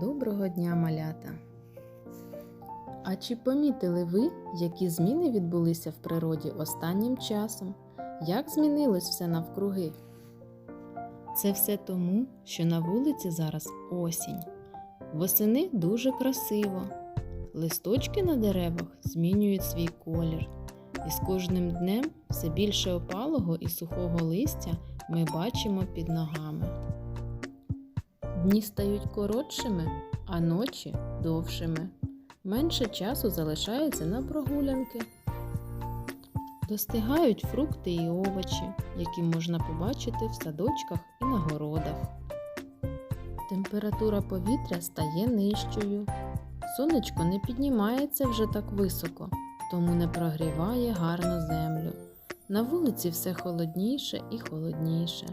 Доброго дня, малята! А чи помітили ви, які зміни відбулися в природі останнім часом? Як змінилось все навкруги? Це все тому, що на вулиці зараз осінь. Восени дуже красиво. Листочки на деревах змінюють свій колір. І з кожним днем все більше опалого і сухого листя ми бачимо під ногами. Дні стають коротшими, а ночі довшими. Менше часу залишається на прогулянки. Достигають фрукти і овочі, які можна побачити в садочках і на городах. Температура повітря стає нижчою. Сонечко не піднімається вже так високо, тому не прогріває гарно землю. На вулиці все холодніше і холодніше,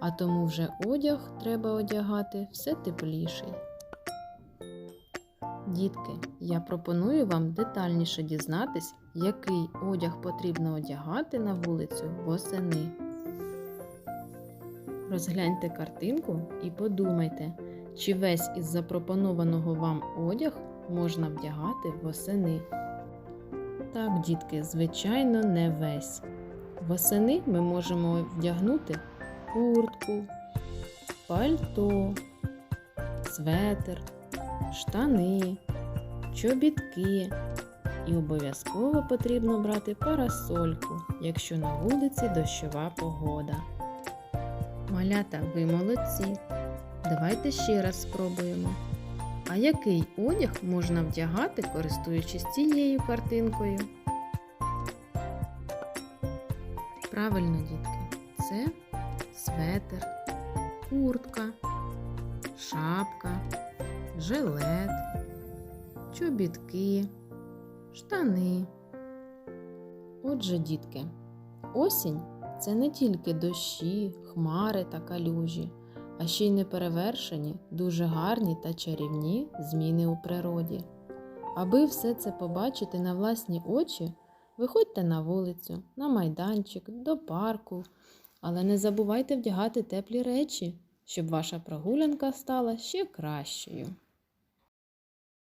а тому вже одяг треба одягати все тепліший. Дітки, я пропоную вам детальніше дізнатись, який одяг потрібно одягати на вулицю восени. Розгляньте картинку і подумайте, чи весь із запропонованого вам одяг можна вдягати восени. Так, дітки, звичайно, не весь. Восени ми можемо вдягнути куртку, пальто, светр, штани, чобітки. І обов'язково потрібно брати парасольку, якщо на вулиці дощова погода. Малята, ви молодці. Давайте ще раз спробуємо. А який одяг можна вдягати, користуючись цією картинкою? Правильно, дітки, це светр, куртка, шапка, жилет, чобітки, штани. Отже, дітки, осінь це не тільки дощі, хмари та калюжі, а ще й неперевершені, дуже гарні та чарівні зміни у природі. Аби все це побачити на власні очі, виходьте на вулицю, на майданчик, до парку, але не забувайте вдягати теплі речі, щоб ваша прогулянка стала ще кращою.